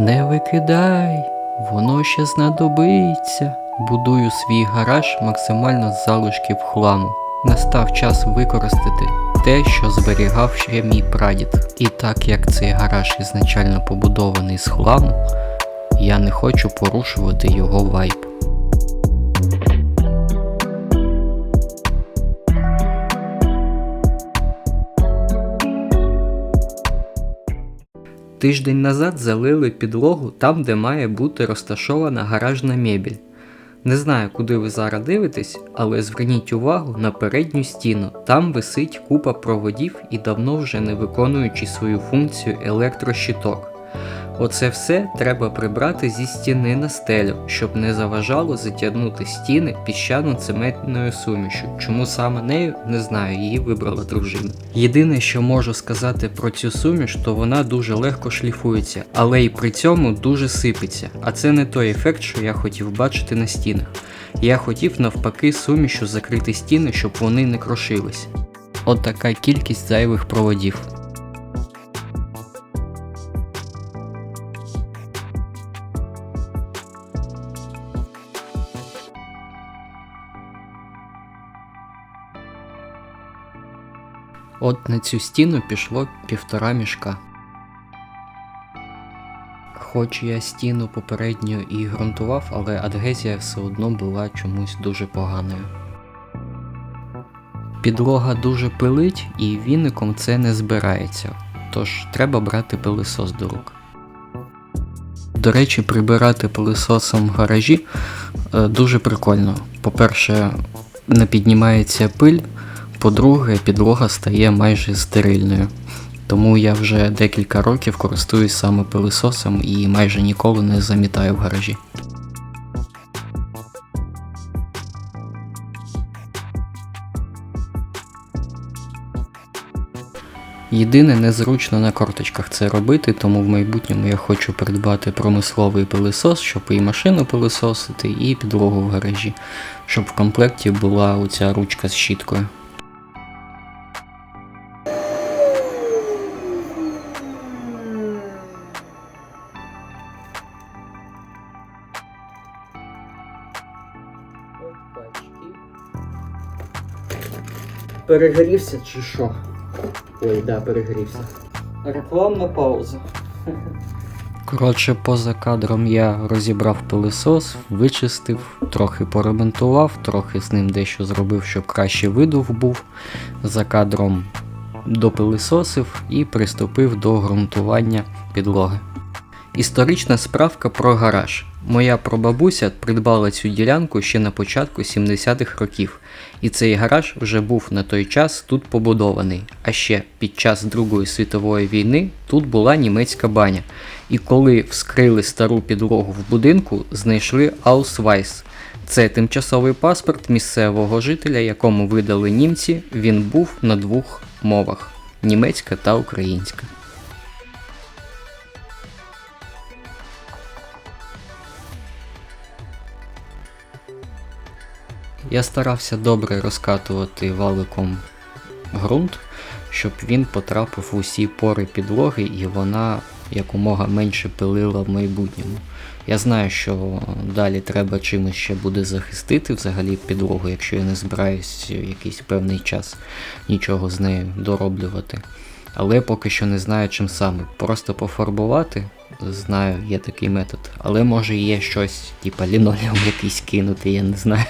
Не викидай, воно ще знадобиться. Будую свій гараж максимально з залишків хламу. Настав час використати те, що зберігав ще мій прадід. І так як цей гараж ізначально побудований з хламу, я не хочу порушувати його вайб. Тиждень назад залили підлогу там, де має бути розташована гаражна мебіль. Не знаю, куди ви зараз дивитесь, але зверніть увагу на передню стіну. Там висить купа проводів і давно вже не виконуючи свою функцію електрощиток. Оце все треба прибрати зі стіни на стелю, щоб не заважало затягнути стіни піщано-цементною сумішю. Чому саме нею, не знаю, її вибрала дружина. Єдине, що можу сказати про цю суміш, то вона дуже легко шліфується, але й при цьому дуже сипеться. А це не той ефект, що я хотів бачити на стінах. Я хотів навпаки сумішу закрити стіни, щоб вони не крошились. От така кількість зайвих проводів. От на цю стіну пішло півтора мішка. Хоч я стіну попередньо і ґрунтував, але адгезія все одно була чомусь дуже поганою. Підлога дуже пилить і віником це не збирається, тож треба брати пилисос до рук. До речі, прибирати пилисосом в гаражі е, дуже прикольно. По-перше, не піднімається пиль, по-друге, підлога стає майже стерильною. Тому я вже декілька років користуюсь саме пилисосом і майже ніколи не замітаю в гаражі. Єдине незручно на корточках це робити, тому в майбутньому я хочу придбати промисловий пилисос, щоб і машину пилисосити, і підлогу в гаражі, щоб в комплекті була оця ручка з щіткою. Перегрівся чи що? Ой, да, перегрівся. Рекламна пауза. Коротше, поза кадром я розібрав пилисос, вичистив, трохи поремонтував, трохи з ним дещо зробив, щоб краще видув був. За кадром допилисосив і приступив до ґрунтування підлоги. Історична справка про гараж. Моя прабабуся придбала цю ділянку ще на початку 70-х років, і цей гараж вже був на той час тут побудований. А ще під час Другої світової війни тут була німецька баня. І коли вскрили стару підлогу в будинку, знайшли Аусвайс. Це тимчасовий паспорт місцевого жителя, якому видали німці. Він був на двох мовах німецька та українська. Я старався добре розкатувати валиком ґрунт, щоб він потрапив в усі пори підлоги і вона якомога менше пилила в майбутньому. Я знаю, що далі треба чимось ще буде захистити взагалі підлогу, якщо я не збираюсь якийсь певний час нічого з нею дороблювати. Але поки що не знаю чим саме. Просто пофарбувати, знаю, є такий метод. Але може є щось, типа лінолеум якийсь кинути, я не знаю.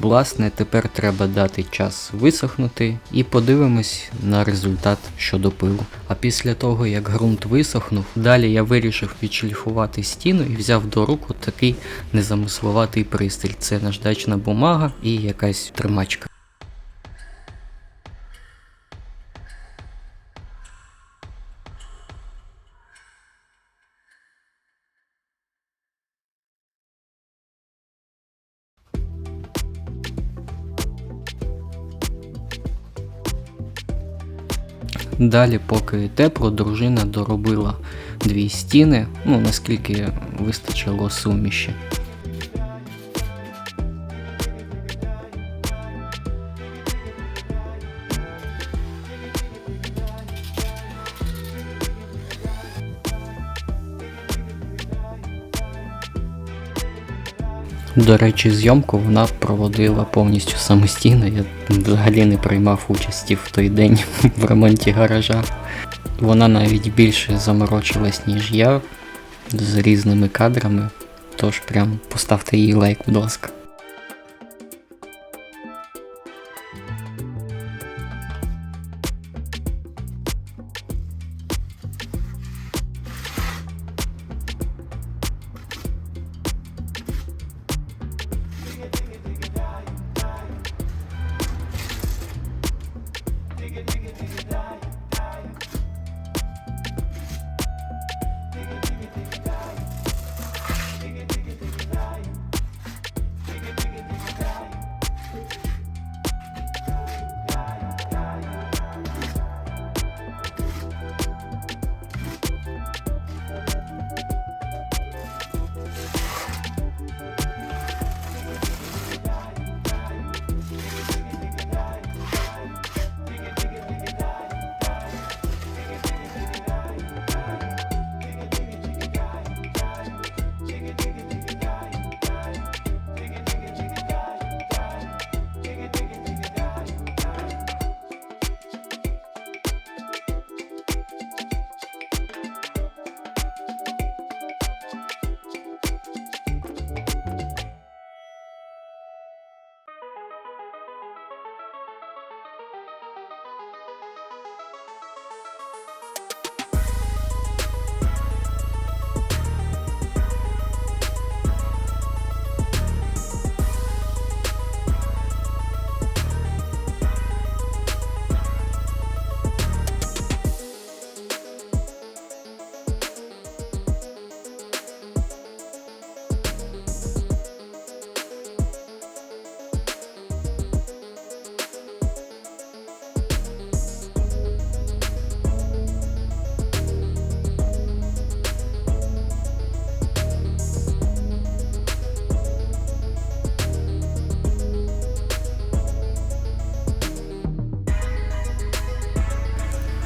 Власне, тепер треба дати час висохнути і подивимось на результат щодо пилу. А після того, як ґрунт висохнув, далі я вирішив відшліфувати стіну і взяв до рук такий незамисловатий пристрій. Це наждачна бумага і якась тримачка. Далі, поки тепло, дружина доробила дві стіни, ну наскільки вистачило суміші. До речі, зйомку вона проводила повністю самостійно. Я взагалі не приймав участі в той день в ремонті гаража. Вона навіть більше заморочилась, ніж я, з різними кадрами. Тож прям поставте їй лайк, будь ласка.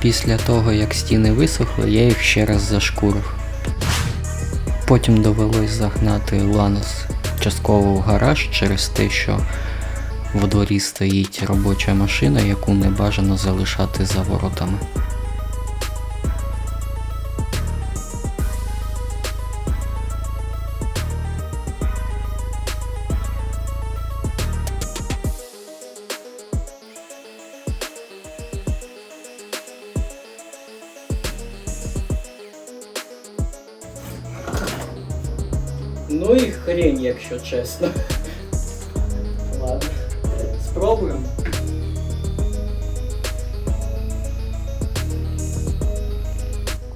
Після того, як стіни висохли, я їх ще раз зашкурив. Потім довелось загнати ланос частково в гараж через те, що во дворі стоїть робоча машина, яку не бажано залишати за воротами. Якщо чесно. Ладно. Спробуємо.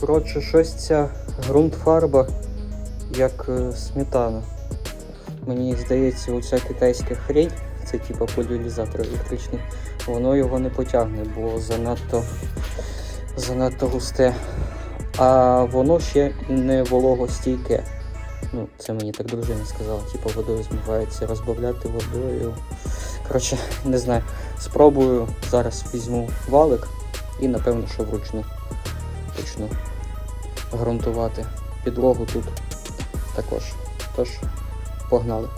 Коротше, щось ця ґрунтфарба як е, сметана. Мені здається, оця китайська хрень, це типа поляризатор електричний, воно його не потягне, бо занадто, занадто густе. А воно ще не вологостійке. Ну, це мені так дружина сказала, типу водою змивається, розбавляти водою. Коротше, не знаю. Спробую зараз візьму валик і напевно, що вручну почну ґрунтувати підлогу тут також. Тож, погнали.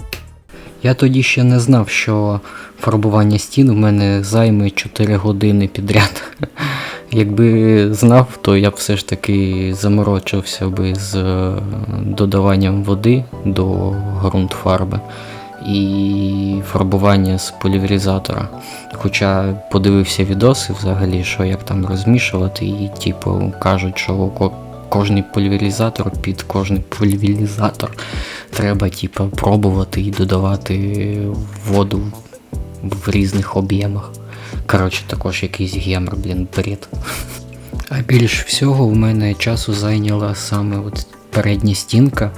Я тоді ще не знав, що фарбування стін у мене займе 4 години підряд. Якби знав, то я б все ж таки заморочився би з е, додаванням води до ґрунтфарби і фарбування з поліврізатора. Хоча подивився відоси взагалі, що як там розмішувати, і типу кажуть, що кожний пульверізатор під кожний пульверізатор треба типу, пробувати і додавати воду в різних об'ємах. Коротше, також якийсь гемор, блін, бред. А більш всього в мене часу зайняла саме от передня стінка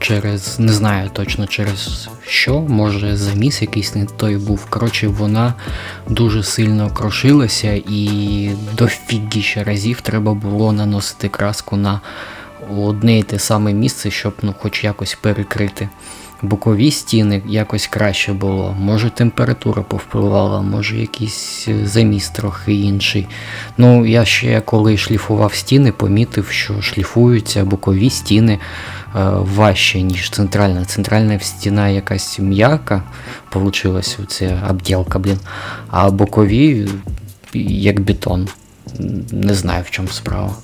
через, не знаю точно через що, може заміс якийсь не той був. Коротше, вона дуже сильно крошилася і до фігіща разів треба було наносити краску на одне і те саме місце, щоб ну, хоч якось перекрити. Бокові стіни якось краще було. Може температура повпливала, може якийсь е, заміс трохи інший. Ну, я ще коли шліфував стіни, помітив, що шліфуються бокові стіни е, важче, ніж центральна. Центральна стіна якась м'яка, получилась оця обділка, блін. А бокові як бетон. Не знаю в чому справа.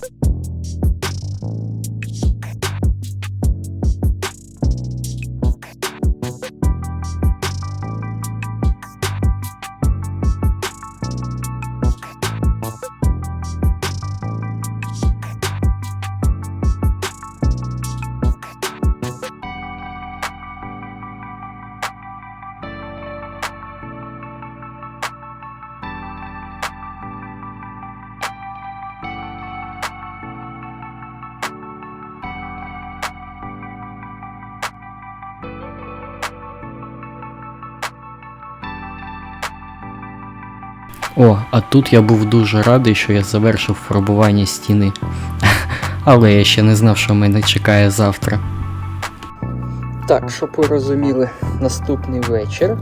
О, а тут я був дуже радий, що я завершив фарбування стіни. Але я ще не знав, що мене чекає завтра. Так, щоб ви розуміли, наступний вечір.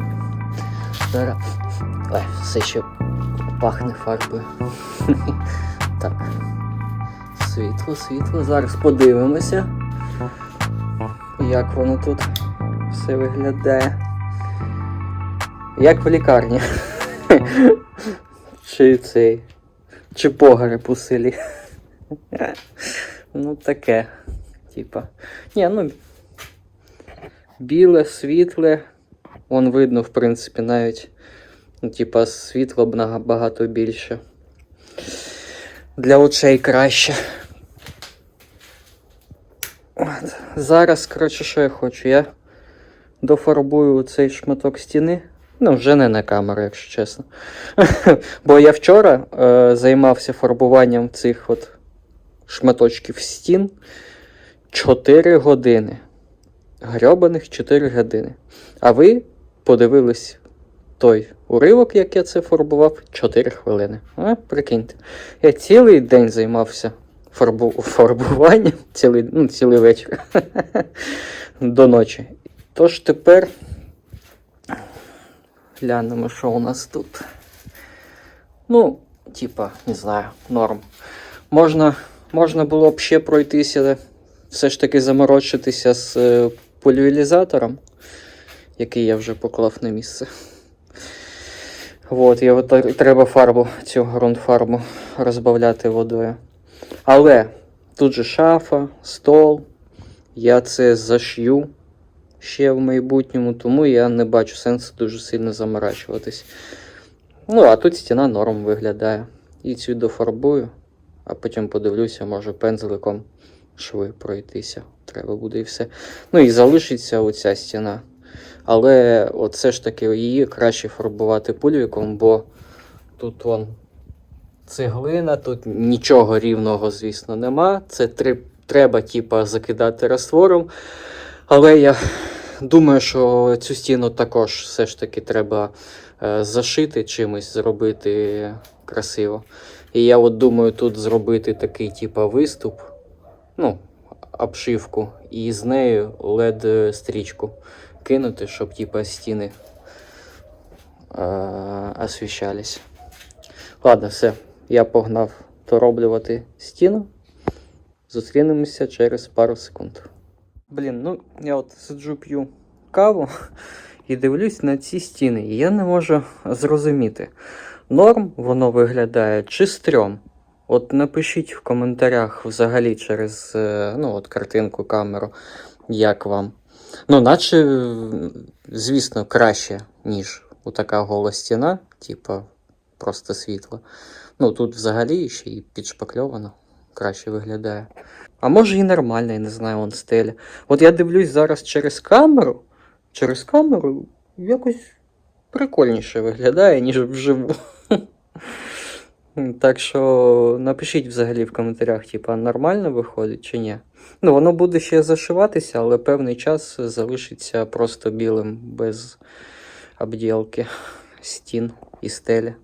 Зараз. Ой, все ще пахне фарбою. так. Світло, світло. Зараз подивимося, як воно тут все виглядає. Як в лікарні. Чи цей. Чи погреб у селі. ну таке. Типа. Ні, ну. Біле, світле. Вон видно, в принципі, навіть. Ну, типа, світло б набагато більше. Для очей краще. От. Зараз, коротше, що я хочу? Я дофарбую цей шматок стіни. Ну, вже не на камеру, якщо чесно. Бо я вчора е, займався фарбуванням цих от шматочків стін 4 години. Грьобаних 4 години. А ви подивились той уривок, як я це фарбував, 4 хвилини. А, прикиньте. Я цілий день займався фарбу... фарбуванням, цілий, ну, цілий вечір до ночі. Тож тепер. Глянемо, що у нас тут. Ну, типа, не знаю, норм. Можна можна було б ще пройтися, все ж таки заморочитися з е, пульверізатором, який я вже поклав на місце. От, от треба фарбу, цю ґрунтфарбу розбавляти водою. Але тут же шафа, стол. Я це зашью ще в майбутньому, тому я не бачу сенсу дуже сильно заморачуватись. Ну, а тут стіна норм виглядає. І цю дофарбую, а потім подивлюся, може пензликом шви пройтися. Треба буде і все. Ну і залишиться оця стіна. Але от все ж таки її краще фарбувати пульвіком, бо тут вон цеглина, тут нічого рівного, звісно, нема. Це треба, типа, закидати раствором. Але я думаю, що цю стіну також все ж таки треба е, зашити чимось, зробити красиво. І я от думаю тут зробити такий типа виступ, ну, обшивку, і з нею led стрічку кинути, щоб типа стіни е, освіщались. Ладно, все. Я погнав дороблювати стіну. Зустрінемося через пару секунд. Блін, ну я от сиджу п'ю каву і дивлюсь на ці стіни, і я не можу зрозуміти, норм воно виглядає чи стрьом. От напишіть в коментарях взагалі через е, ну, от картинку камеру, як вам. Ну, наче, звісно, краще, ніж у така гола стіна, типа просто світло. Ну, тут взагалі ще й підшпакльовано, краще виглядає. А може і нормально, я не знаю, он стеля. От я дивлюсь зараз через камеру. Через камеру якось прикольніше виглядає, ніж вживу. Так що напишіть взагалі в коментарях, типа, нормально виходить чи ні. Ну, воно буде ще зашиватися, але певний час залишиться просто білим, без обділки стін і стелі.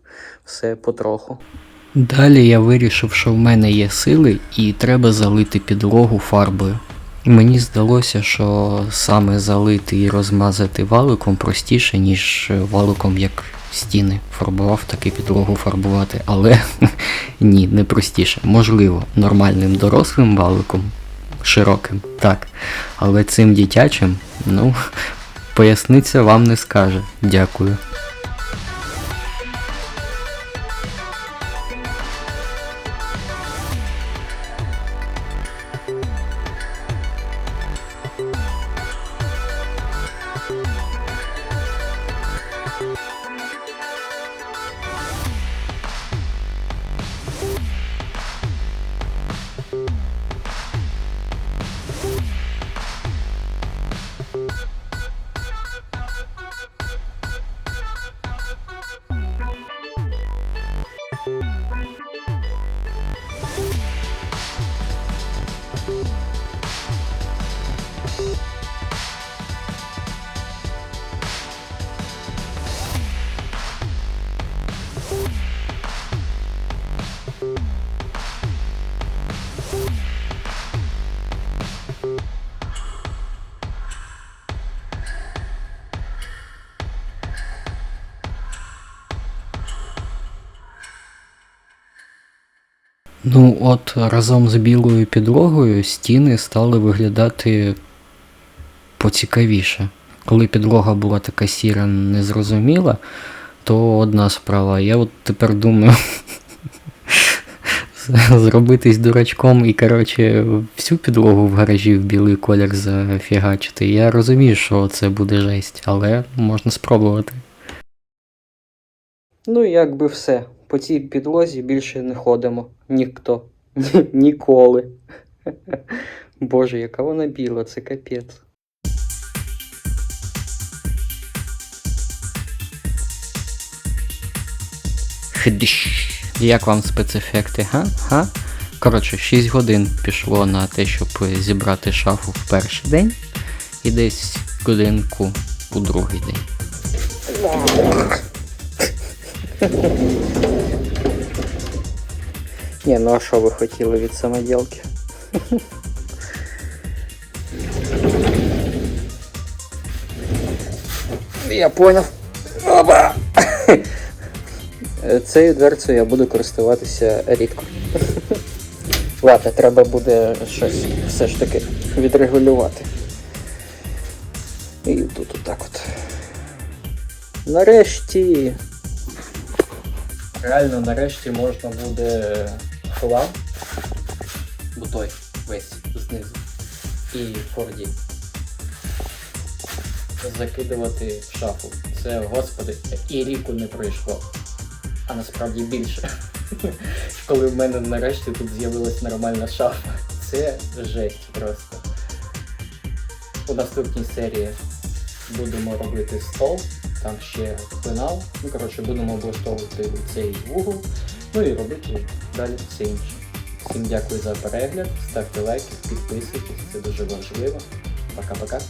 Все потроху. Далі я вирішив, що в мене є сили і треба залити підлогу фарбою. Мені здалося, що саме залити і розмазати валиком простіше, ніж валиком як стіни фарбував, так і підлогу фарбувати. Але ні, не простіше. Можливо, нормальним дорослим валиком, широким, так. Але цим дитячим, ну, поясниця вам не скаже. Дякую. Ну, от разом з білою підлогою стіни стали виглядати поцікавіше. Коли підлога була така сіра, незрозуміла, то одна справа. Я от тепер думаю зробитись дурачком і, коротше, всю підлогу в гаражі в білий колір зафігачити. Я розумію, що це буде жесть, але можна спробувати. Ну, якби все. По цій підлозі більше не ходимо. Ніхто. Ніколи. Боже, яка вона біла, це капець. Як вам спецефекти, га? Га? Коротше, 6 годин пішло на те, щоб зібрати шафу в перший день, і десь годинку у другий день. Ні, ну а що ви хотіли від самоділки? Я понял. Опа! Цією дверцею я буду користуватися рідко. Ладно, треба буде щось все ж таки відрегулювати. І тут отак от. Нарешті. Реально нарешті можна буде хлам, бо той весь знизу. І форді. Закидувати в шафу. Це, господи, і ріку не пройшло. А насправді більше. Коли в мене нарешті тут з'явилась нормальна шафа. Це жесть просто. У наступній серії будемо робити стол, там ще пенал. Ну, коротше, будемо облаштовувати цей вугол, ну і робити далі все інше. Всім дякую за перегляд, ставте лайки, підписуйтесь, це дуже важливо. Пока-пока.